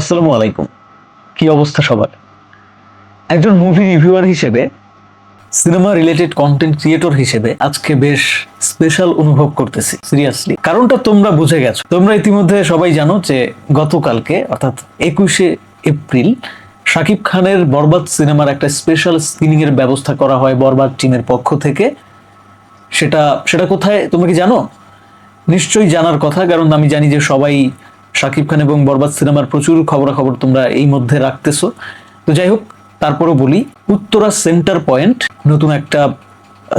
আসসালামু আলাইকুম। কি অবস্থা সবার? একজন মুভি রিভিউয়ার হিসেবে সিনেমা রিলেটেড কন্টেন্ট ক্রিয়েটর হিসেবে আজকে বেশ স্পেশাল অনুভব করতেছি সিরিয়াসলি কারণটা তোমরা বুঝে গেছো। তোমরা ইতিমধ্যে সবাই জানো যে গতকালকে, অর্থাৎ একুশে এপ্রিল, শাকিব খানের বরবাদ সিনেমার একটা স্পেশাল স্ক্রিনিং এর ব্যবস্থা করা হয় বরবাদ টিমের পক্ষ থেকে। সেটা সেটা কোথায়, তোমরা কি জানো? নিশ্চয়ই জানার কথা, কারণ আমি জানি যে সবাই শাকিব খান এবং বরবাদ সিনেমার প্রচুর খবরাখবর তোমরা এই মধ্যে রাখতেছো। তো যাই হোক তারপরও বলি, উত্তরা সেন্টার পয়েন্ট নতুন একটা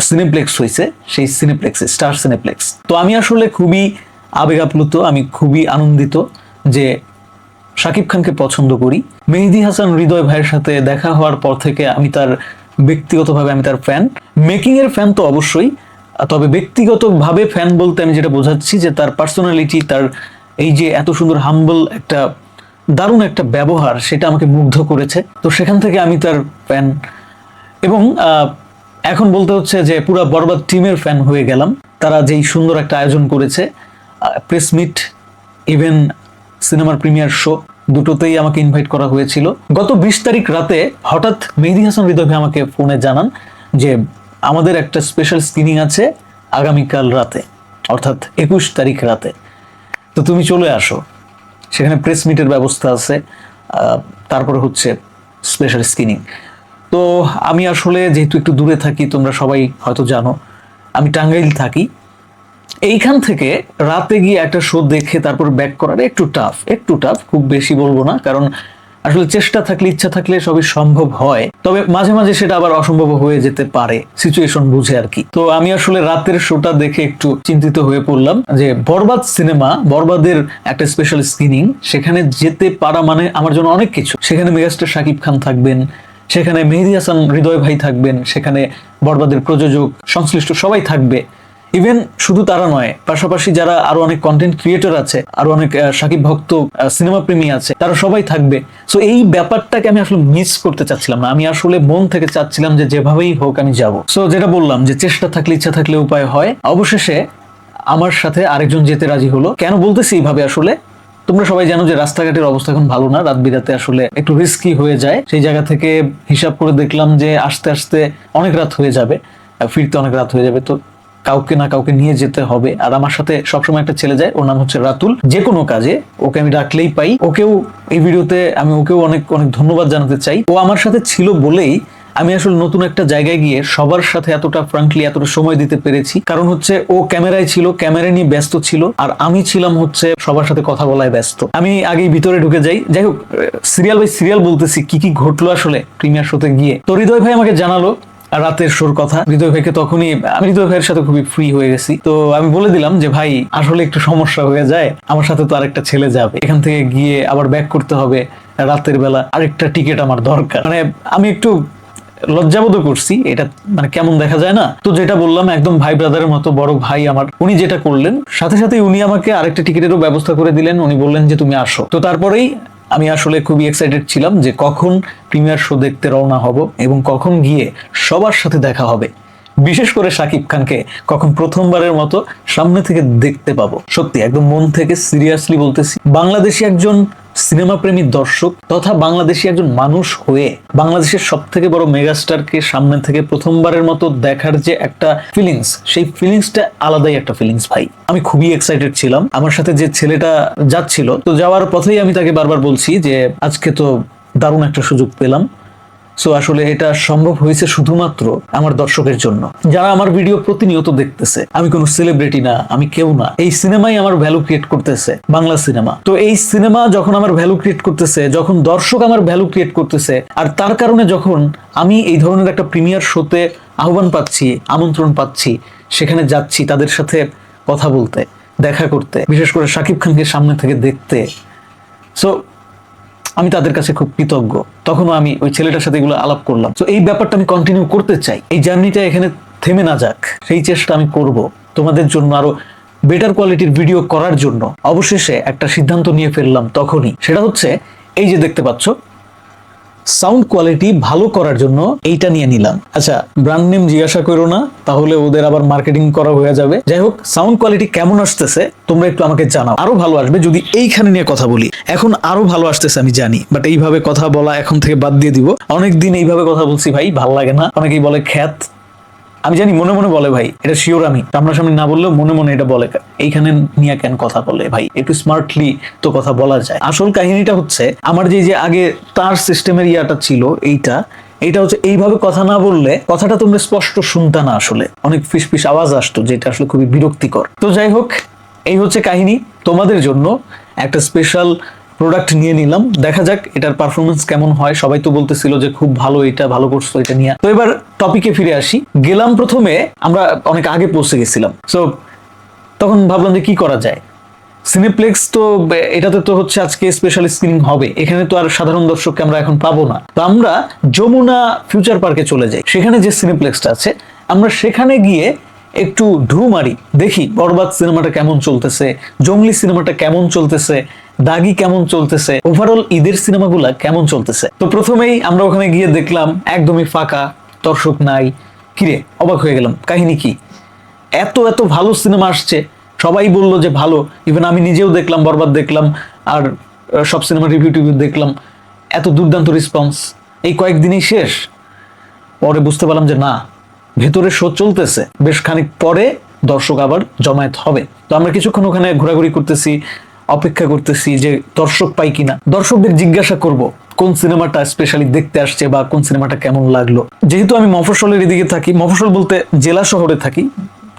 সিনেপ্লেক্স হয়েছে, সেই সিনেপ্লেক্সে, স্টার সিনেপ্লেক্স। তো আমি আসলে খুবই আবেগ আপ্লুত আমি খুবই আনন্দিত যে শাকিব খানকে পছন্দ করি। মেহেদি হাসান হৃদয় ভাইয়ের সাথে দেখা হওয়ার পর থেকে আমি তার ব্যক্তিগতভাবে আমি তার ফ্যান। মেকিং এর ফ্যান তো অবশ্যই, তবে ব্যক্তিগতভাবে ফ্যান বলতে আমি যেটা বোঝাচ্ছি যে তার পার্সোনালিটি তার এই যে এত সুন্দর হাম্বল একটা, দারুণ একটা ব্যবহার সেটা আমাকে মুগ্ধ করেছে। তো সেখান থেকে আমি তার ফ্যান এবং এখন বলতে হচ্ছে যে পুরা বরবাদ টিমের ফ্যান হয়ে গেলাম। তারা যেই সুন্দর একটা আয়োজন করেছে প্রেস মিট ইভেন সিনেমার প্রিমিয়ার শো দুটোতেই আমাকে ইনভাইট করা হয়েছিল। গত বিশ তারিখ রাতে হঠাৎ মেহেদি হাসান হৃদয় আমাকে ফোনে জানান যে আমাদের একটা স্পেশাল স্ক্রিনিং আছে আগামীকাল রাতে, অর্থাৎ একুশ তারিখ রাতে। তো তুমি চলে আসো। সেখানে প্রেস মিটের ব্যবস্থা আছে তারপরে হচ্ছে স্পেশাল স্ক্রিনিং তো আমি আসলে যেহেতু একটু দূরে থাকি, তোমরা সবাই হয়তো জানো, আমি টাঙ্গাইল থাকি। এইখান থেকে রাতে গিয়ে একটা শো দেখে তারপর ব্যাক করাটা একটু টাফ একটু টাফ খুব বেশি বলব না, কারণ আসলে চেষ্টা থাকলে, ইচ্ছা থাকলে সবই সম্ভব হয়। তবে মাঝে মাঝে সেটা আবার অসম্ভব হয়ে যেতে পারে সিচুয়েশন বুঝে আর কি। তো আমি আসলে রাতের শোটা দেখে একটু চিন্তিত হয়ে পড়লাম যে বরবাদ সিনেমা বরবাদের একটা স্পেশাল স্ক্রিনিং সেখানে যেতে পারা মানে আমার জন্য অনেক কিছু। সেখানে মেগাস্টার শাকিব খান থাকবেন, সেখানে মেহেদি হাসান হৃদয় ভাই থাকবেন, সেখানে বরবাদের প্রযোজক, সংশ্লিষ্ট সবাই থাকবে। ইভেন শুধু তারা নয়, পাশাপাশি যারা আরও অনেক কন্টেন্ট ক্রিয়েটর আছে, আরও অনেক সাকিব ভক্ত সিনেমা প্রেমী আছে, তারা সবাই থাকবে। সো এই ব্যাপারটাকে আমি আসলে মিস করতে চাচ্ছিলাম না। আমি আসলে মন থেকে চাচ্ছিলাম যে যেভাবেই হোক আমি যাব। সো যেটা বললাম যে চেষ্টা থাকলে, ইচ্ছা থাকলে উপায় হয়। অবশেষে আমার সাথে আরেকজন যেতে রাজি হলো। কেন বলতেছি এইভাবে আসলে? তোমরা সবাই জানো যে রাস্তাঘাটের অবস্থা এখন ভালো না। রাত বিরাতে আসলে একটু রিস্কি হয়ে যায়। সেই জায়গা থেকে হিসাব করে দেখলাম যে আস্তে আস্তে অনেক রাত হয়ে যাবে। ফিরতে অনেক রাত হয়ে যাবে। তো কাউকে না কাউকে নিয়ে যেতে হবে। আর আমার সাথে সবসময় একটা ছেলে যায়, ওর নাম হচ্ছে রাতুল। যে কোনো কাজে ওকে আমি ডাকলেই পাই। ওকেও এই ভিডিওতে আমি ওকেও অনেক অনেক ধন্যবাদ জানাতে চাই। ও আমার সাথে ছিল বলেই আমি আসলে নতুন একটা জায়গায় গিয়ে সবার সাথে এতটা ফ্রাঙ্কলি এতটা সময় দিতে পেরেছি। কারণ হচ্ছে ও ক্যামেরায় ছিল, ক্যামেরা নিয়ে ব্যস্ত ছিল, আর আমি ছিলাম হচ্ছে সবার সাথে কথা বলায় ব্যস্ত। আমি আগেই ভিতরে ঢুকে যাই। যাই হোক সিরিয়াল বাই সিরিয়াল বলতেছি কি কি ঘটলো আসলে প্রিমিয়ার শোতে গিয়ে। তো হৃদয় ভাই আমাকে জানালো রাতের শোর কথা। হৃদয় ভাইকে তখনই, আমি হৃদয় ভাইয়ের সাথে খুবই ফ্রি হয়ে গেছি। তো আমি বলে দিলাম যে, ভাই, আসলে একটু সমস্যা হয়ে যায়। আমার সাথে তো আরেকটা ছেলে যাবে। এখান থেকে গিয়ে আবার ব্যাক করতে হবে রাতের বেলা। আরেকটা টিকিট আমার দরকার। মানে আমি একটু লজ্জাবোধ করছি। এটা মানে কেমন দেখা যায় না? তো যেটা বললাম, একদম ভাই ব্রাদারের মতো বড় ভাই আমার, উনি যেটা করলেন, সাথে সাথে উনি আমাকে আরেকটা টিকিটেরও ব্যবস্থা করে দিলেন। উনি বললেন যে, তুমি আসো। তো তারপরেই আমি আসলে খুবই এক্সাইটেড ছিলাম যে কখন প্রিমিয়ার শো দেখতে রওনা হব এবং কখন গিয়ে সবার সাথে দেখা হবে। বিশেষ করে শাকিব খানকে কখন প্রথমবারের মতো সামনে থেকে দেখতে পাবো। সত্যি, একদম মন থেকে সিরিয়াসলি বলতেছি, বাংলাদেশি একজন সিনেমা প্রেমী দর্শক তথা বাংলাদেশি একজন মানুষ হয়ে বাংলাদেশের সব থেকে বড় মেগাস্টারকে সামনে থেকে প্রথমবারের মতো দেখার যে একটা ফিলিংস সেই ফিলিংসটা আলাদাই একটা ফিলিংস ভাই। আমি খুবই এক্সাইটেড ছিলাম। আমার সাথে যে ছেলেটা যাচ্ছিল, তো যাওয়ার পথেই আমি তাকে বারবার বলছি যে, আজকে তো দারুণ একটা সুযোগ পেলাম। সো আসলে এটা সম্ভব হয়েছে শুধুমাত্র আমার দর্শকের জন্য। যারা আমার ভিডিও প্রতিনিয়ত দেখতেছে, আমি কোনো সেলিব্রিটি না, আমি কেউ না। এই সিনেমাই আমার ভ্যালু ক্রিয়েট করতেছে, বাংলা সিনেমা। তো এই সিনেমা যখন আমার ভ্যালু ক্রিয়েট করতেছে, যখন দর্শক আমার ভ্যালু ক্রিয়েট করতেছে, আর তার কারণে যখন আমি এই ধরনের একটা প্রিমিয়ার শোতে আহ্বান পাচ্ছি, আমন্ত্রণ পাচ্ছি, সেখানে যাচ্ছি তাদের সাথে কথা বলতে, দেখা করতে, বিশেষ করে শাকিব খানকে সামনে থেকে দেখতে। সো আমি তাদের কাছে খুব কৃতজ্ঞ। তখনও আমি ওই ছেলেটার সাথে এগুলো আলাপ করলাম। তো এই ব্যাপারটা আমি কন্টিনিউ করতে চাই। এই জার্নিটা এখানে থেমে না যাক। সেই চেষ্টা আমি করব তোমাদের জন্য আরও বেটার কোয়ালিটির ভিডিও করার জন্য। অবশেষে একটা সিদ্ধান্ত নিয়ে ফেললাম তখনই। সেটা হচ্ছে, এই যে দেখতে পাচ্ছ সাউন্ড কোয়ালিটি ভালো করার জন্য এইটা নিয়ে নিলাম। আচ্ছা ব্র্যান্ড নেম জিজ্ঞাসা করো না, তাহলে ওদের আবার মার্কেটিং করা হয়ে যাবে। যাই হোক সাউন্ড কোয়ালিটি কেমন আসতেছে, তোমরা একটু আমাকে জানাও। আরও ভালো আসবে যদি এইখানে নিয়ে কথা বলি। এখন আরও ভালো আসতেছে, আমি জানি বাট এইভাবে কথা বলা এখন থেকে বাদ দিয়ে দিব। অনেকদিন এইভাবে কথা বলছি ভাই, ভালো লাগে না। অনেকেই বলে খ্যাত আমি জানি মনে মনে বলে ভাই, এটা শিওর আমি। সামনাসামনি না বললেও মনে মনে এটা বলে এইখানে নিয়ে কেন কথা বলে ভাই? একটু স্মার্টলি তো কথা বলা যায়। আসল কাহিনীটা হচ্ছে, আমার যে যে আগে তার সিস্টেমের ইয়াটা ছিল এইটা এটা হচ্ছে এইভাবে কথা না বললে কথাটা তোমরা স্পষ্ট শুনতা না আসলে। অনেক ফিস ফিস আওয়াজ আসতো, যেটা আসলে খুবই বিরক্তিকর। তো যাই হোক, এই হচ্ছে কাহিনী তোমাদের জন্য। একটা স্পেশাল প্রোডাক্ট নিয়ে নিলাম। দেখা যাক এটার পারফরমেন্স কেমন হয়। সবাই তো বলতেছিল যে খুব ভালো এটা, ভালো করছ এটা নিয়ে। তো এবার টপিকে ফিরে আসি। গেলাম প্রথমে, আমরা অনেক আগে পৌঁছে গেছিলাম। সো তখন ভাবলাম যে কি করা যায়? সিনেপ্লেক্স তো, এটাতে তো হচ্ছে আজকে স্পেশাল স্ক্রিনিং হবে। এখানে তো আর সাধারণ দর্শককে আমরা এখন পাবো না। তো আমরা যমুনা ফিউচার পার্কে চলে যাই। সেখানে যে সিনেপ্লেক্সটা আছে, আমরা সেখানে গিয়ে একটু ঢু মারি দেখি, বরবাদ সিনেমাটা কেমন চলতেছে? জঙ্গলি সিনেমাটা কেমন চলতেছে? দাগি কেমন চলতেছে? ওভারঅল ঈদের সিনেমাগুলা কেমন চলতেছে? তো প্রথমেই আমরা ওখানে গিয়ে দেখলাম, একদমই ফাঁকা, দর্শক নাই। কিরে অবাক হয়ে গেলাম। কাহিনী কি? এত এত ভালো সিনেমা আসছে। সবাই বলল যে ভালো। ইভেন আমি নিজেও দেখলাম, বরবাদ দেখলাম, আর সব সিনেমা রিভিউ টিভিউ দেখলাম। এত দুর্দান্ত রেসপন্স এই কয়েকদিনই শেষ। পরে বুঝতে পারলাম যে না ভেতরে শো চলতেছে। বেশ খানিক পরে দর্শক আবার জমায়েত হবে। তো আমরা কিছুক্ষণ ওখানে ঘোরাঘুরি করতেছি, অপেক্ষা করতেছি যে দর্শক পাই কিনা। দর্শকদের জিজ্ঞাসা করব, কোন সিনেমাটা স্পেশালি দেখতে আসছে বা কোন সিনেমাটা কেমন লাগল? যেহেতু আমি মফস্বলের এদিকে থাকি, মফস্বল বলতে জেলা শহরে থাকি,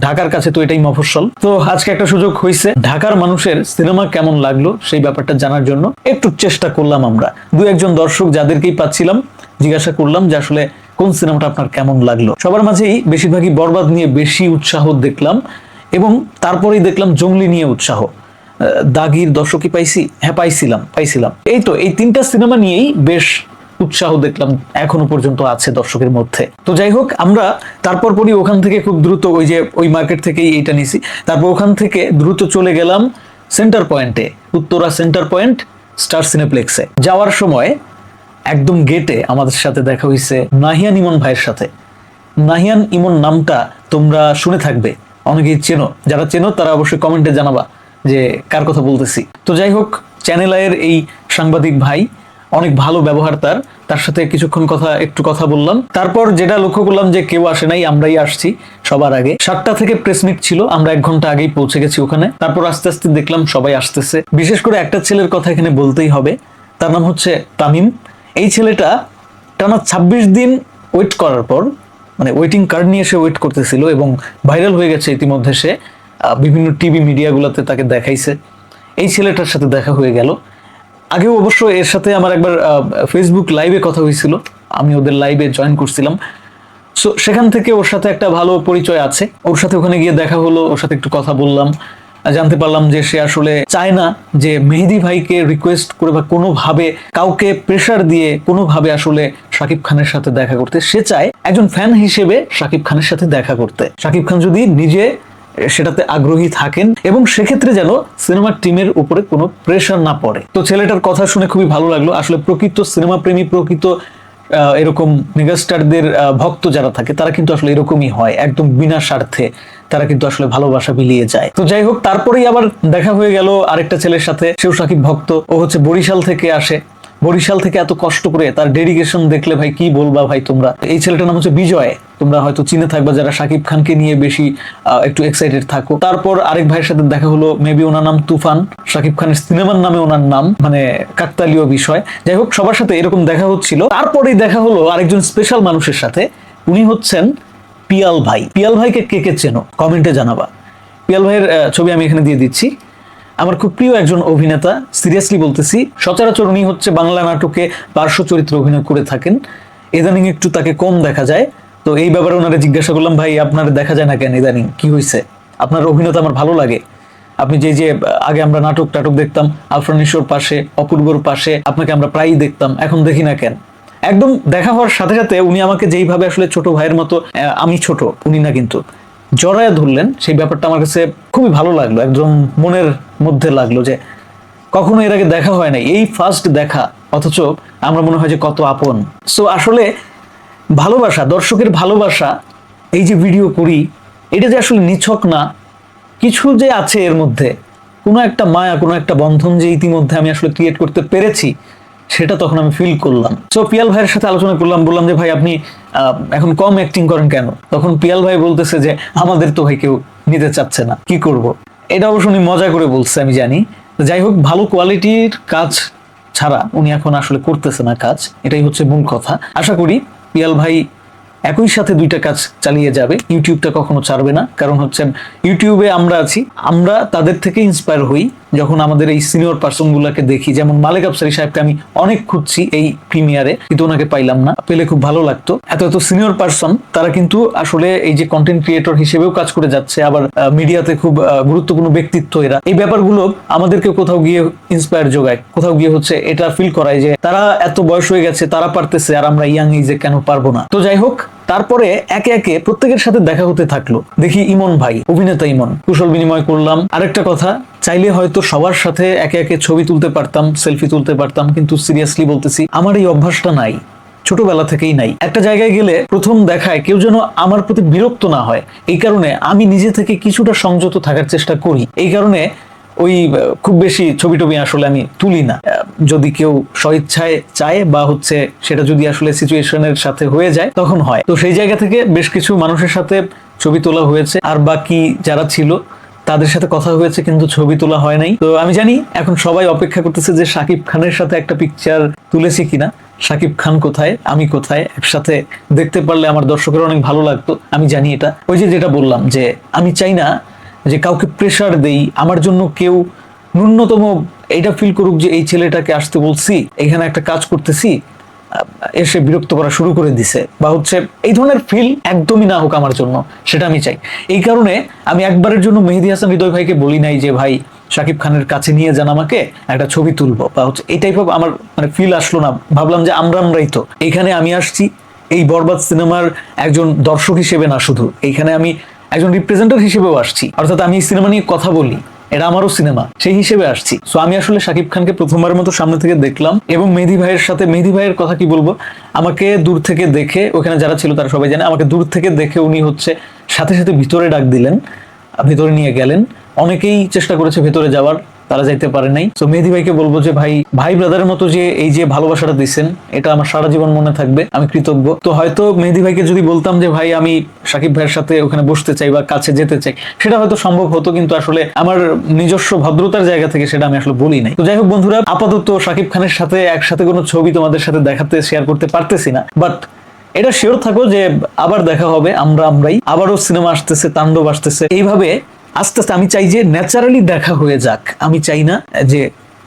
ঢাকার কাছে তো এটাই মফস্বল। তো আজকে একটা সুযোগ হয়েছে ঢাকার মানুষের সিনেমা কেমন লাগল সেই ব্যাপারটা জানার জন্য একটু চেষ্টা করলাম আমরা। দু একজন দর্শক যাদেরকেই পাচ্ছিলাম, জিজ্ঞাসা করলাম যে আসলে কোন সিনেমাটা আপনার কেমন লাগল? সবার মাঝেই বেশিরভাগই বরবাদ নিয়ে বেশি উৎসাহ দেখলাম এবং তারপরেই দেখলাম জঙ্গলি নিয়ে উৎসাহ। দাগির দর্শকই পাইছি হ্যাঁ পাইছিলাম পাইছিলাম। এই তো, এই তিনটা সিনেমা নিয়েই বেশ উৎসাহ দেখলাম এখনও পর্যন্ত আছে দর্শকের মধ্যে। তো যাই হোক, আমরা তারপর পরই ওখান থেকে খুব দ্রুত ওই যে ওই মার্কেট থেকেই এইটা নিছি। তারপর ওখান থেকে দ্রুত চলে গেলাম সেন্টার পয়েন্টে, উত্তরা সেন্টার পয়েন্ট, স্টার সিনেপ্লেক্সে। যাওয়ার সময় একদম গেটে আমাদের সাথে দেখা হয়েছে নাহিয়ান ইমন ভাইয়ের সাথে। নাহিয়ান ইমন নামটা তোমরা শুনে থাকবে, অনেকেই চেনো। যারা চেনো, তারা অবশ্যই কমেন্টে জানাবা যে কার কথা বলতেছি। তো যাই হোক চ্যানেল আয়ের এই সাংবাদিক ভাই, অনেক ভালো ব্যবহার তার। তার সাথে কিছুক্ষণ কথা, একটু কথা বললাম। তারপর যেটা লক্ষ্য করলাম যে কেউ আসে নাই, আমরাই আসছি সবার আগে। সাতটা থেকে প্রেস মিট ছিল, আমরা এক ঘণ্টা আগেই পৌঁছে গেছি ওখানে। তারপর আস্তে আস্তে দেখলাম সবাই আসতেছে। বিশেষ করে একটা ছেলের কথা এখানে বলতেই হবে। তার নাম হচ্ছে তামিম। এই ছেলেটা টানা ছাব্বিশ দিন ওয়েট করার পর মানে ওয়েটিং কার্ড নিয়ে সে ওয়েট করতেছিল এবং ভাইরাল হয়ে গেছে ইতিমধ্যে সে বিভিন্ন টিভি মিডিয়াগুলোতে তাকে দেখাইছে। এই ছেলেটার সাথে দেখা হয়ে গেল। আগেও অবশ্য এর সাথে আমার একবার ফেসবুক লাইভে কথা হয়েছিল। আমি ওদের লাইভে জয়েন করছিলাম। সো সেখান থেকে ওর সাথে একটা ভালো পরিচয় আছে। ওর সাথে ওখানে গিয়ে দেখা হলো, ওর সাথে একটু কথা বললাম। জানতে পারলাম যে সে আসলে চায় না যে মেহেদি ভাইকে রিকোয়েস্ট করে বা কোনোভাবে কাউকে প্রেশার দিয়ে কোনোভাবে আসলে শাকিব খানের সাথে দেখা করতে। সে চায় একজন ফ্যান হিসেবে শাকিব খানের সাথে দেখা করতে। শাকিব খান যদি নিজে সেটাতে আগ্রহী থাকেন এবং সেক্ষেত্রে যেন সিনেমার টিমের উপরে কোনো প্রেশার না পড়ে। তো ছেলেটার কথা শুনে খুবই ভালো লাগল। আসলে প্রকৃত সিনেমা প্রেমী, প্রকৃত এরকম মেগাস্টারদের ভক্ত যারা থাকে, তারা কিন্তু আসলে এরকমই হয়, একদম বিনা স্বার্থে তারা কিন্তু আসলে ভালোবাসা বিলিয়ে যায়। তো যাই হোক, তারপরেই আবার দেখা হয়ে গেল আরেকটা ছেলের সাথে, সেও সাকিব ভক্ত, ও হচ্ছে বরিশাল থেকে আসে। বরিশাল থেকে এত কষ্ট করে তার ডেডিকেশন দেখলে ভাই কি বলবা ভাই তোমরা? এই ছেলেটার নাম হচ্ছে বিজয়। তোমরা হয়তো চিনে থাকবা যারা শাকিব খানকে নিয়ে বেশি একটু এক্সাইটেড থাকো। তারপর আরেক ভাইয়ের সাথে দেখা হলো মেবি ওনার নাম তুফান। শাকিব খানের সিনেমার নামে ওনার নাম মানে কাকতালীয় বিষয়। যাই হোক, সবার সাথে এরকম দেখা হচ্ছিল। তারপরেই দেখা হলো আরেকজন স্পেশাল মানুষের সাথে। উনি হচ্ছেন পিয়াল ভাই। পিয়াল ভাইকে কে কে চেনো? কমেন্টে জানাবা। পিয়াল ভাইয়ের ছবি আমি এখানে দিয়ে দিচ্ছি। আমার খুব প্রিয় একজন অভিনেতা সিরিয়াসলি বলতেছি, সচরাচর উনি হচ্ছে বাংলা নাটকে পার্শ্ব চরিত্রে অভিনয় করে থাকেন। ইদানিং একটু তাকে কম দেখা যায়। তো এই ব্যাপারে ওনারা জিজ্ঞাসা করলাম, ভাই, আপনার দেখা যায় না কেন ইদানিং? কি হয়েছে আপনার অভিনেতা আমার ভালো লাগে। আপনি যে যে, আগে আমরা নাটক টাটক দেখতাম আফরানিশোর পাশে, অপূর্বর পাশে, আপনাকে আমরা প্রায়ই দেখতাম, এখন দেখি না কেন? একদম দেখা হওয়ার সাথে সাথে উনি আমাকে যেইভাবে আসলে ছোট ভাইয়ের মতো আমি ছোট, উনি না কিন্তু। জড়ায় ধরলেন, সেই ব্যাপারটা আমার কাছে খুবই ভালো লাগল, একদম মনের মধ্যে লাগল যে কখনো এর আগে দেখা হয় নাই। এই ফার্স্ট দেখা, অথচ আমরা মনে হয় যে কত আপন। সো আসলে ভালোবাসা, দর্শকের ভালোবাসা, এই যে ভিডিও করি, এটা যে আসলে নিছক না, কিছু যে আছে এর মধ্যে, কোনো একটা মায়া, কোনো একটা বন্ধন যে ইতিমধ্যে আমি আসলে ক্রিয়েট করতে পেরেছি সেটা তখন আমি ফিল করলাম। সো পিয়াল ভাইয়ের সাথে আলোচনা করলাম, বললাম যে, ভাই, আপনি এখন কম অ্যাক্টিং করেন কেন? তখন পিয়াল ভাই বলতেছে যে, আমাদের তো ভাই কেউ নিতে চাচ্ছে না, কি করব। এটা অবশ্য উনি মজা করে বলছে, আমি জানি। যাই হোক, ভালো কোয়ালিটির কাজ ছাড়া উনি এখন আসলে করতেছে না কাজ, এটাই হচ্ছে মূল কথা। আশা করি পিয়াল ভাই একই সাথে দুইটা কাজ চালিয়ে যাবে, ইউটিউবটা কখনো ছাড়বে না। কারণ হচ্ছে ইউটিউবে আমরা আছি, আমরা তাদের থেকে ইন্সপায়ার হই। যখন আমাদের এই সিনিয়র পার্সন গুলাকে দেখি, যেমন মালিক আফসারি সাহেবকে আমি অনেক খুঁজছি এই প্রিমিয়ারে কিন্তু ওনাকে পাইলাম না। পেলে খুব ভালো লাগতো। এত এত সিনিয়র পার্সন তারা কিন্তু আসলে এই যে কন্টেন্ট ক্রিয়েটর হিসেবেও কাজ করে যাচ্ছে, আবার মিডিয়াতে খুব গুরুত্বপূর্ণ ব্যক্তিত্ব এরা। এই ব্যাপারগুলো আমাদেরকে কোথাও গিয়ে ইন্সপায়ার যোগায়। কোথাও গিয়ে হচ্ছে এটা ফিল করায় যে তারা এত বয়স হয়ে গেছে, তারা পারতেছে, আর আমরা ইয়াং এইজে কেন পারব না। তো যাই হোক তারপরে একে একে প্রত্যেকের সাথে দেখা হতে থাকল। দেখি ইমন ভাই, অভিনেতা ইমন। কুশল বিনিময় করলাম। আরেকটা কথা, চাইলে হয়তো সবার সাথে একে একে ছবি তুলতে পারতাম, সেলফি তুলতে পারতাম, কিন্তু সিরিয়াসলি বলতেছি, আমার এই অভ্যাসটা নাই। ছোটবেলা থেকেই নাই। একটা জায়গায় গেলে প্রথম দেখায় কেউ যেন আমার প্রতি বিরক্ত না হয়। এই কারণে আমি নিজে থেকে কিছুটা সংযত থাকার চেষ্টা করি। এই কারণে ওই খুব বেশি ছবি টবি আসলে আমি তুলি না। যদি কেউ স্বইচ্ছায় চায় বা হচ্ছে সেটা যদি আসলে সিচুয়েশনের সাথে হয়ে যায়, তখন হয়। তো সেই জায়গা থেকে বেশ কিছু মানুষের সাথে ছবি তোলা হয়েছে আর বাকি যারা ছিল, তাদের সাথে কথা হয়েছে কিন্তু ছবি তোলা হয় নাই। তো আমি জানি এখন সবাই অপেক্ষা করতেছে যে সাকিব খানের সাথে একটা পিকচার তুলেছি কিনা। সাকিব খান কোথায়, আমি কোথায়, একসাথে দেখতে পারলে আমার দর্শকের অনেক ভালো লাগতো, আমি জানি এটা। ওই যে যেটা বললাম যে, আমি চাই না যে কাউকে প্রেশার দেই, আমার জন্য কেউ ন্যূনতম এটা ফিল করুক যে এই ছেলেটাকে আসতে বলছি, এখানে একটা কাজ করতেছি এসে বিরক্ত করা শুরু করে দিছে। বা হচ্ছে এই ধরনের ফিল একদমই না হোক আমার জন্য, সেটা আমি চাই। এই কারণে আমি একবারের জন্য মেহেদি হাসান হৃদয় ভাইকে বলি নাই যে, ভাই, শাকিব খানের কাছে নিয়ে যান আমাকে, একটা ছবি তুলবো। বা হচ্ছে এই টাইপ অফ আমার মানে ফিল আসলো না। ভাবলাম যে আমরা আমরাই তো। এখানে আমি আসছি, এই বরবাদ সিনেমার একজন দর্শক হিসেবে না শুধু। এইখানে আমি একজন রিপ্রেজেন্টার হিসেবেও আসছি। অর্থাৎ আমি এই সিনেমা নিয়ে কথা বলি, এটা আমারও সিনেমা সেই হিসেবে আসছি। সো আমি আসলে শাকিব খানকে প্রথমবারের মতো সামনে থেকে দেখলাম এবং মেহেদি ভাইয়ের সাথে, মেহেদি ভাইয়ের কথা কি বলব, আমাকে দূর থেকে দেখে, ওখানে যারা ছিল তারা সবাই জানে, আমাকে দূর থেকে দেখে উনি হচ্ছে সাথে সাথে ভিতরে ডাক দিলেন, ভিতরে নিয়ে গেলেন। অনেকেই চেষ্টা করেছে ভেতরে যাওয়ার তারা যাইতে পারে নাই। তো মেহেদি ভাইকে বলব যে, ভাই ভাই ব্রাদারের মতো যে এই যে ভালোবাসাটা দিচ্ছেন এটা আমার সারা জীবন মনে থাকবে, আমি কৃতজ্ঞ। তো হয়তো মেহেদি ভাইকে যদি বলতাম যে, ভাই, আমি সাকিব ভাইয়ের সাথে ওখানে বসতে চাই বা কাছে যেতে চাই, সেটা হয়তো সম্ভব হতো, কিন্তু আসলে আমার নিজস্ব ভদ্রতার জায়গা থেকে সেটা আমি আসলে বলি নাই। তো যাই হোক বন্ধুরা, আপাতত সাকিব খানের সাথে একসাথে কোনো ছবি তোমাদের সাথে দেখাতে শেয়ার করতে পারতেছি না। বাট এটা শিওর থাকো যে, আবার দেখা হবে, আমরা আমরাই। আবারও সিনেমা আসতেছে, তাণ্ডব আসতেছে। এইভাবে আস্তে আস্তে আমি চাই যে ন্যাচারালি দেখা হয়ে যাক। আমি চাই না যে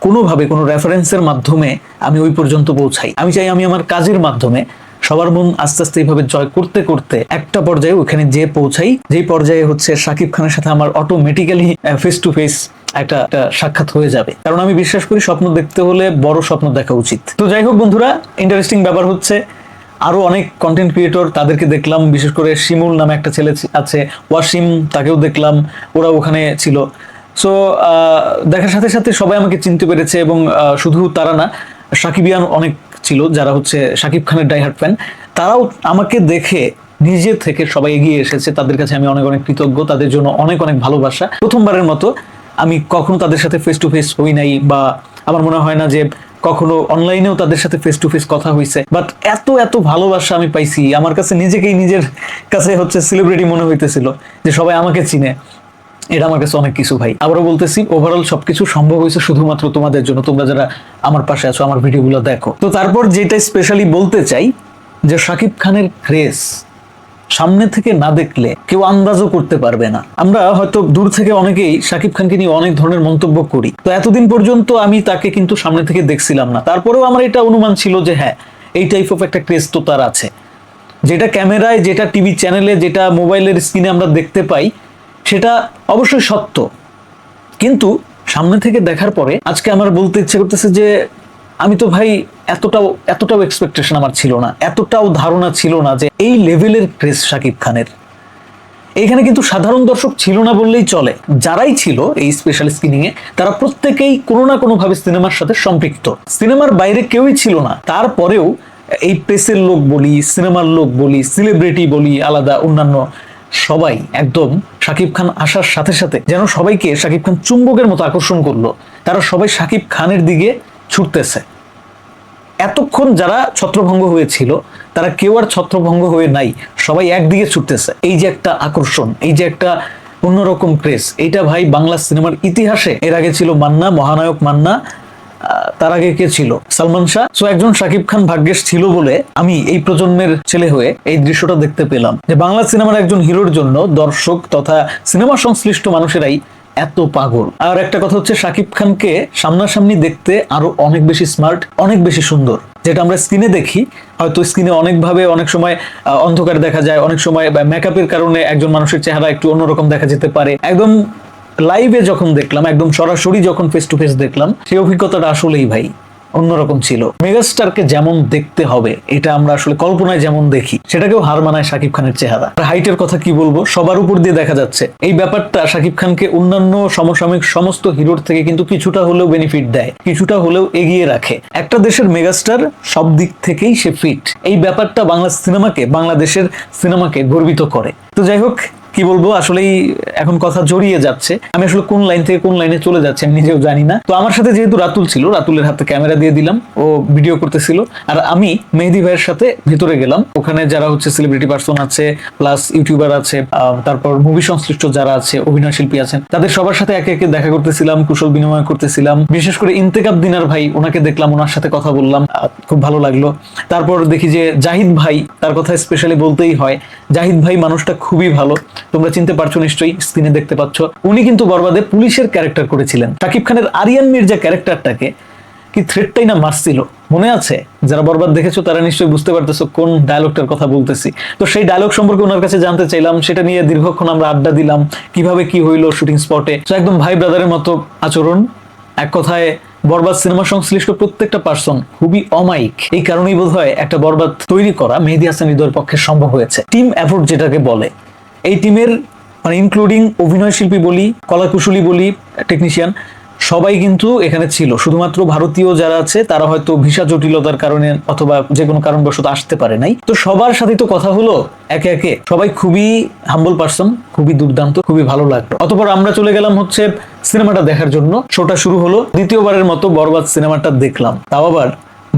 কোনোভাবে কোনো রেফারেন্সের মাধ্যমে আমি ওই পর্যন্ত পৌঁছাই। আমি চাই আমি আমার কাজের মাধ্যমে সবার মন আস্তে আস্তে এইভাবে জয় করতে করতে একটা পর্যায়ে ওখানে যে পৌঁছাই। যেই পর্যায়ে হচ্ছে সাকিব খানের সাথে আমার অটোমেটিক্যালি ফেস টু ফেস একটা সাক্ষাৎ হয়ে যাবে। কারণ আমি বিশ্বাস করি স্বপ্ন দেখতে হলে বড় স্বপ্ন দেখা উচিত। তো যাই হোক বন্ধুরা ইন্টারেস্টিং ব্যাপার হচ্ছে আরও অনেক কন্টেন্ট ক্রিয়েটর তাদেরকে দেখলাম, বিশেষ করে শিমুল নামে একটা ছেলে আছে, ওয়াসিম, তাকেও দেখলাম ওরা ওখানে ছিল। সো দেখার সাথে সাথে সবাই আমাকে চিনতে পেরেছে এবং শুধু তারা না সাকিবিয়ান অনেক ছিল, যারা হচ্ছে সাকিব খানের ডাইহার্ট ফ্যান তারাও আমাকে দেখে নিজে থেকে সবাই এগিয়ে এসেছে। তাদের কাছে আমি অনেক অনেক কৃতজ্ঞ, তাদের জন্য অনেক অনেক ভালোবাসা। প্রথমবারের মতো আমি কখনো তাদের সাথে ফেস টু ফেস হই নাই বা আমার মনে হয় না যে কখনো অনলাইনেও তাদের সাথে ফেস টু ফেস কথা হয়েছে বাট এত এত ভালোবাসা আমি পাইছি, আমার কাছে নিজেকেই নিজের কাছে হচ্ছে সেলিব্রিটি মনে হইতেছিল যে সবাই আমাকে চিনে। এটা আমার কাছে অনেক কিছু ভাই। আবারও বলতেছি ওভারঅল সবকিছু সম্ভব হয়েছে শুধুমাত্র তোমাদের জন্য, তোমরা যারা আমার পাশে আছো, আমার ভিডিওগুলো দেখো। তো তারপর যেটা স্পেশালি বলতে চাই, যে শাকিব খানের ক্রেজ সামনে থেকে না দেখলে কেউ আন্দাজও করতে পারবে না। আমরা হয়তো দূর থেকে অনেকেই শাকিব খানকে নিয়ে অনেক ধরনের মন্তব্য করি। তো এতদিন পর্যন্ত আমি তাকে কিন্তু সামনে থেকে দেখছিলাম না। তারপরেও আমার এটা অনুমান ছিল যে হ্যাঁ এই টাইপ অফ একটা ক্রেজ তো তার আছে। যেটা ক্যামেরায়, যেটা টিভি চ্যানেলে যেটা মোবাইলের স্ক্রিনে আমরা দেখতে পাই, সেটা অবশ্যই সত্য। কিন্তু সামনে থেকে দেখার পরে আজকে আমার বলতে ইচ্ছে করতেছে যে আমি তো ভাই এতটাও এতটাও এক্সপেকটেশন আমার ছিল না, এতটাও ধারণা ছিল না যে এই লেভেলের ক্রেজ শাকিব খানের। এখানে কিন্তু সাধারণ দর্শক ছিল না বললেই চলে। যারাই ছিল এই স্পেশাল স্ক্রিনিং এ, তারা প্রত্যেকেই কোনো না কোনো ভাবে সিনেমার সাথে সম্পৃক্ত। সিনেমার বাইরে কেউই ছিল না। তারপরেও এই প্রেসের লোক বলি সিনেমার লোক বলি সেলিব্রিটি বলি, আলাদা, অন্যান্য সবাই একদম শাকিব খান আসার সাথে সাথে যেন সবাইকে শাকিব খান চুম্বকের মতো আকর্ষণ করল। তারা সবাই শাকিব খানের দিকে ছুটতেছে। এতক্ষণ যারা ছত্রভঙ্গ হয়েছিল, তারা কেউ আর ছত্রভঙ্গ হয়ে নাই, সবাই একদিকে ছুটতেছে। এই যে একটা আকর্ষণ, এই যে একটা অন্যরকম ক্রেজ এইটা ভাই বাংলা সিনেমার ইতিহাসে। এর আগে ছিল মান্না, মহানায়ক মান্না তার আগে কে ছিল? সালমান শাহ। সো একজন শাকিব খান ভাগ্যেশ ছিল বলে আমি এই প্রজন্মের ছেলে হয়ে এই দৃশ্যটা দেখতে পেলাম। যে বাংলা সিনেমার একজন হিরোর জন্য দর্শক তথা সিনেমা সংশ্লিষ্ট মানুষেরাই এত পাগল। আর একটা কথা হচ্ছে, শাকিব খানকে সামনাসামনি দেখতে আরও অনেক বেশি স্মার্ট, অনেক বেশি সুন্দর। যেটা আমরা স্ক্রিনে দেখি, হয়তো স্ক্রিনে অনেকভাবে, অনেক সময় অন্ধকার দেখা যায়, অনেক সময় মেকআপের কারণে একজন মানুষের চেহারা একটু অন্যরকম দেখা যেতে পারে। একদম লাইভে যখন দেখলাম, একদম সরাসরি যখন ফেস টু ফেস দেখলাম, সেই অভিজ্ঞতাটা আসলেই ভাই। অন্যরকম ছিল। মেগাস্টারকে যেমন দেখতে হবে, এটা আমরা আসলে কল্পনায় যেমন দেখি, সেটাকেও হার মানায় শাকিব খানের চেহারা। হাইটের কথা কি বলব? সবার উপর দিয়ে দেখা যাচ্ছে। এই ব্যাপারটা শাকিব খানকে অন্যান্য সমসাময়িক সমস্ত হিরোর থেকে কিন্তু কিছুটা হলেও বেনিফিট দেয়, কিছুটা হলেও এগিয়ে রাখে। একটা দেশের মেগাস্টার সব দিক থেকেই সে ফিট এই ব্যাপারটা বাংলা সিনেমাকে, বাংলাদেশের সিনেমাকে গর্বিত করে। তো যাই হোক কি বলব, আসলেই এখন কথা জড়িয়ে যাচ্ছে। আমি আসলে কোন লাইন থেকে কোন লাইনে চলে যাচ্ছে আমি নিজেও জানি না। তো আমার সাথে যেহেতু রাতুল ছিল, রাতুলের হাতে ক্যামেরা দিয়ে দিলাম, ও ভিডিও করতেছিল। আর আমি মেহেদি ভাইয়ের সাথে ভিতরে গেলাম। ওখানে যারা হচ্ছে সেলিব্রিটি পার্সন আছে প্লাস ইউটিউবার আছে তারপর মুভি সংশ্লিষ্ট যারা আছে, অভিনয় শিল্পী আছেন, তাদের সবার সাথে একে একে দেখা করতেছিলাম, কুশল বিনিময় করতেছিলাম। বিশেষ করে ইন্তেকাব দিনার ভাই, ওনাকে দেখলাম, ওনার সাথে কথা বললাম খুব ভালো লাগল। তারপর দেখি যে জাহিদ ভাই, তার কথা স্পেশালি বলতেই হয়, জাহিদ ভাই মানুষটা খুবই ভালো। তোমরা চিনতে পারছ নিশ্চয়ই স্ক্রিনে দেখতে পাচ্ছ। উনি কিন্তু বরবাদে পুলিশের ক্যারেক্টার করেছিলেন। শাকিব খানের আরিয়ান মির্জা ক্যারেক্টারটাকে কি থ্রেডটাই না মারছিল? মনে আছে? যারা বরবাদ দেখেছ, তারা নিশ্চয়ই বুঝতে পারতেছো কোন ডায়লগটার কথা বলতেছি। তো সেই ডায়লগ সম্পর্কে ওনার কাছে জানতে চাইলাম, সেটা নিয়ে দীর্ঘক্ষণ আমরা আড্ডা দিলাম, কীভাবে কি হইল শুটিং স্পটে তো একদম ভাই ব্রাদারের মতো আচরণ, এক কথায় বরবাদ সিনেমা সংশ্লিষ্ট প্রত্যেকটা পার্সন খুবই অমায়িক। এই কারণেই বোধ হয় একটা বরবাদ তৈরি করা মেহেদি হাসান হৃদয়ের পক্ষে সম্ভব হয়েছে। টিম এফোর্ট যেটাকে বলে এই টিমের মানে ইনক্লুডিং অভিনয় শিল্পী বলি, কলাকুশলী বলি টেকনিশিয়ান সবাই কিন্তু এখানে ছিল। শুধুমাত্র ভারতীয় যারা আছে, তারা হয়তো ভিসা জটিলতার কারণে অথবা যে কোনো কারণবশত আসতে পারে নাই। তো সবার সাথে তো কথা হলো, একে একে। সবাই খুবই হাম্বল পার্সন খুবই দুর্দান্ত, খুবই ভালো লাগল। অতপর আমরা চলে গেলাম হচ্ছে সিনেমাটা দেখার জন্য। শোটা শুরু হলো, দ্বিতীয়বারের মতো বরবাদ সিনেমাটা দেখলাম। তাও আবার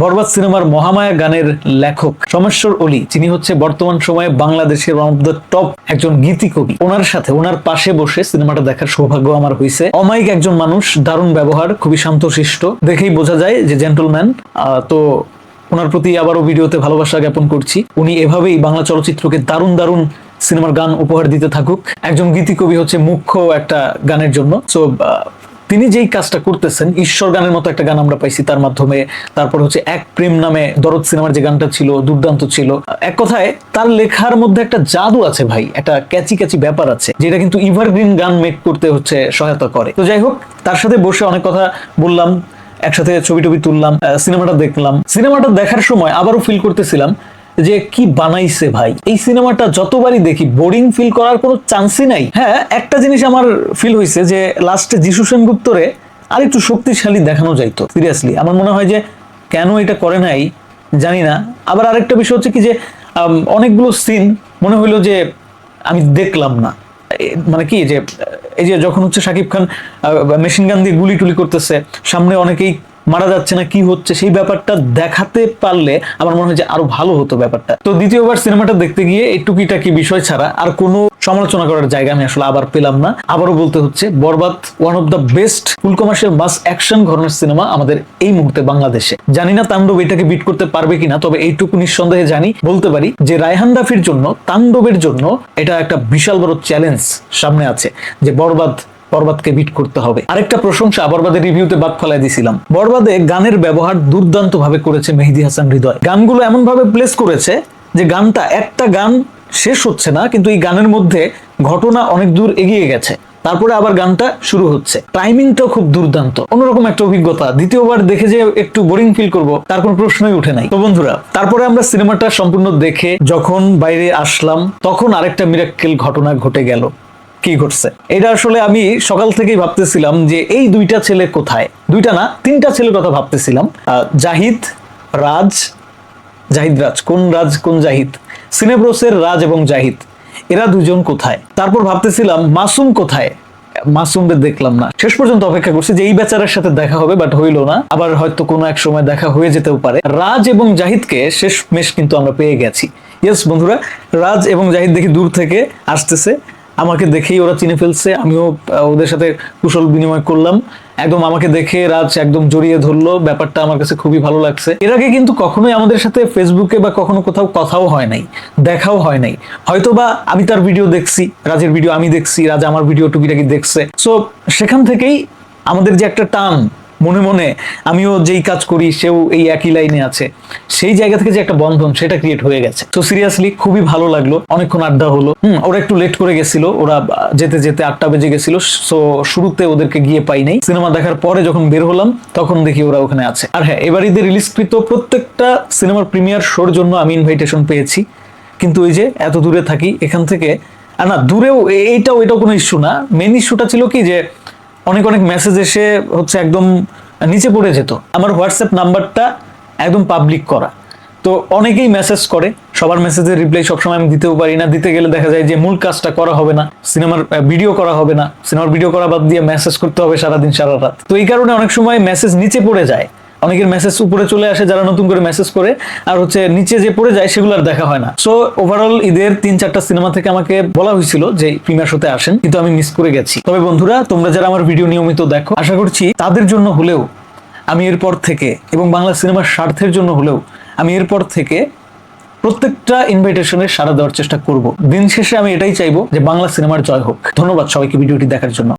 বরবাদ সিনেমার মহামায়া গানের লেখক সমেশ্বর অলি, যিনি হচ্ছে বর্তমান সময়ে বাংলাদেশের ওয়ান অফ দ্য টপ একজন গীতি কবি। ওনার সাথে, ওনার পাশে বসে সিনেমাটা দেখার সৌভাগ্য আমার হয়েছে অমায়িক একজন মানুষ, দারুণ ব্যবহার, খুবই শান্তশিষ্ট। দেখেই বোঝা যায় যে জেন্টলম্যান তো ওনার প্রতি আবারও ভিডিওতে ভালোবাসা জ্ঞাপন করছি। উনি এভাবেই বাংলা চলচ্চিত্রকে দারুণ দারুণ সিনেমার গান উপহার দিতে থাকুক। একজন গীতি কবি হচ্ছে মুখ্য একটা গানের জন্য। সো তিনি যেই কাজটা করতেছেন, ঈশ্বর গানের মতো একটা গান আমরা পাইছি তার মাধ্যমে। তারপর হচ্ছে এক প্রেম নামে দরদ সিনেমার যে গানটা ছিল, দুর্দান্ত ছিল। এক কথায়, তার লেখার মধ্যে একটা জাদু আছে ভাই, একটা ক্যাচি ক্যাচি ব্যাপার আছে, যেটা কিন্তু ইভারগ্রিন গান মেক করতে হচ্ছে সহায়তা করে। তো যাই হোক, তার সাথে বসে অনেক কথা বললাম, একসাথে ছবি টবি তুললাম সিনেমাটা দেখলাম। সিনেমাটা দেখার সময় আবারও ফিল করতেছিলাম যে কি বানাইছে ভাই? এই সিনেমাটা যতবারই দেখি বোরিং ফিল করার কোনো চান্সই নাই। হ্যাঁ একটা জিনিস আমার ফিল হয়েছে যে লাস্টে যিশু সেনগুপ্তরে আর একটু শক্তিশালী দেখানো যাইতো সিরিয়াসলি আমার মনে হয় যে কেন এটা করে নাই, জানি না। আবার আরেকটা বিষয় হচ্ছে কি যে অনেকগুলো সিন মনে হইল যে আমি দেখলাম না। মানে কি যে, এই যে যখন হচ্ছে শাকিব খান মেশিন গান দিয়ে গুলি টুলি করতেছে, সামনে অনেকেই মারা যাচ্ছে না, কি হচ্ছে, সেই ব্যাপারটা দেখাতে পারলে আমার মনে হয় যে আরও ভালো হতো ব্যাপারটা। তো দ্বিতীয়বার সিনেমাটা দেখতে গিয়ে এই টুকিটাকি বিষয় ছাড়া আর কোনো সমালোচনা করার জায়গা আমি আসলে আবার পেলাম না। আবারও বলতে হচ্ছে, Borbaad one of the best full commercial mass action ঘরনের cinema আমাদের এই মুহূর্তে বাংলাদেশে। জানি না তাণ্ডব এটাকে বিট করতে পারবে কিনা, তবে এইটুকু নিঃসন্দেহে জানি, বলতে পারি যে রায়হান রাফির জন্য, তাণ্ডবের জন্য এটা একটা বিশাল বড় চ্যালেঞ্জ সামনে আছে, যে বরবাদ বরবাদকে বিট করতে হবে। আরেকটা প্রশংসা বরবাদের রিভিউতে বাদ ফেলাই দিছিলাম। বরবাদে গানের ব্যবহার দুর্দান্ত ভাবে করেছে মেহেদি হাসান হৃদয়। গানগুলো এমন ভাবে প্লেস করেছে যে গানটা একটা গান শেষ হচ্ছে না, কিন্তু এই গানের মধ্যে ঘটনা অনেক দূর এগিয়ে গেছে। তারপরে আবার গানটা শুরু হচ্ছে। টাইমিংটাও খুব দুর্দান্ত। অন্যরকম একটা অভিজ্ঞতা। দ্বিতীয়বার দেখে যে একটু বোরিং ফিল করব, তার কোনো প্রশ্নই উঠে নাই। তো বন্ধুরা, তারপরে আমরা সিনেমাটা সম্পূর্ণ দেখে যখন বাইরে আসলাম, তখন আরেকটা মিরাক্কেল ঘটনা ঘটে গেল। কি ঘটছে? এটা আসলে আমি সকাল থেকেই ভাবতেছিলাম যে এই দুইটা ছেলে কোথায়? দুইটা না, তিনটা ছেলের কথা ভাবতেছিলাম। জাহিদ, রাজ জাহিদ রাজ। কোন রাজ, কোন জাহিদ? সিনেব্রোসের রাজ এবং জাহিদ। এরা দুজন কোথায়? তারপর ভাবতেছিলাম, মাসুম কোথায়? মাসুমদের দেখলাম না। শেষ পর্যন্ত অপেক্ষা করছি যে এই বেচারের সাথে দেখা হবে, বাট হইল না। আবার হয়তো কোনো এক সময় দেখা হয়ে যেতেও পারে। রাজ এবং জাহিদকে শেষ মেশ কিন্তু আমরা পেয়ে গেছি। ইয়েস বন্ধুরা, রাজ এবং জাহিদ দেখি দূর থেকে আসতেছে। আমাকে দেখেই ওরা চিনে ফেলছে, আমিও ওদের সাথে কুশল বিনিময় করলাম। একদম আমাকে দেখে রাজ একদম জড়িয়ে ধরলো, ব্যাপারটা আমার কাছে খুবই ভালো লাগছে। এর আগে কিন্তু কখনোই আমাদের সাথে ফেসবুকে বা কখনো কোথাও কথাও হয় নাই, দেখাও হয় নাই। হয়তো বা আমি তার ভিডিও দেখছি, রাজের ভিডিও আমি দেখছি, রাজ আমার ভিডিও টুকিটাকি দেখছে। সো সেখান থেকেই আমাদের যে একটা টান মনে মনে আমিও যেই কাজ করি, সেও এই একই লাইনে আছে। সেই জায়গা থেকে যে একটা বন্ধন, সেটা ক্রিয়েট হয়ে গেছে। তো সিরিয়াসলি খুবই ভালো লাগল। অনেকক্ষণ আড্ডা হলো। হুম, ওরা একটু লেট করে গেছিল। ওরা যেতে যেতে আটটা বেজে গেছিল। সো শুরুতে ওদেরকে গিয়ে পাই নাই। সিনেমা দেখার পরে যখন বের হলাম, তখন দেখি ওরা ওখানে আছে। আর হ্যাঁ এবার ঈদে রিলিজকৃত প্রত্যেকটা সিনেমার প্রিমিয়ার শোর জন্য আমি ইনভাইটেশন পেয়েছি। কিন্তু ওই যে এত দূরে থাকি, এখান থেকে না, দূরেও এইটাও, এটাও কোনো ইস্যু না। মেন ইস্যুটা ছিল কি যে অনেক অনেক মেসেজ এসে হচ্ছে একদম নিচে পড়ে যেত। আমার হোয়াটসঅ্যাপ নাম্বারটা একদম পাবলিক করা। তো অনেকেই মেসেজ করে, সবার মেসেজের রিপ্লাই সবসময় আমি দিতেও পারি না। দিতে গেলে দেখা যায় যে মূল কাজটা করা হবে না সিনেমার ভিডিও করা হবে না। সিনেমার ভিডিও করা বাদ দিয়ে মেসেজ করতে হবে সারাদিন, সারা রাত। তো এই কারণে অনেক সময় মেসেজ নিচে পড়ে যায়। অনেকের মেসেজ উপরে চলে আসে যারা নতুন করে মেসেজ করে, আর হচ্ছে নিচে যে পড়ে যায় সেগুলো আর দেখা হয় না। সো ওভারঅল ঈদের তিন চারটা সিনেমা থেকে আমাকে বলা হয়েছিল যে প্রিমিয়ার শোতে আসেন, কিন্তু আমি মিস করে গেছি। তবে বন্ধুরা, তোমরা যারা আমার ভিডিও নিয়মিত দেখো, আশা করছি তাদের জন্য হলেও আমি এরপর থেকে, এবং বাংলা সিনেমার স্বার্থের জন্য হলেও আমি এরপর থেকে প্রত্যেকটা ইনভাইটেশনের সাড়া দেওয়ার চেষ্টা করব। দিন শেষে আমি এটাই চাইব যে বাংলা সিনেমার জয় হোক। ধন্যবাদ সবাইকে ভিডিওটি দেখার জন্য।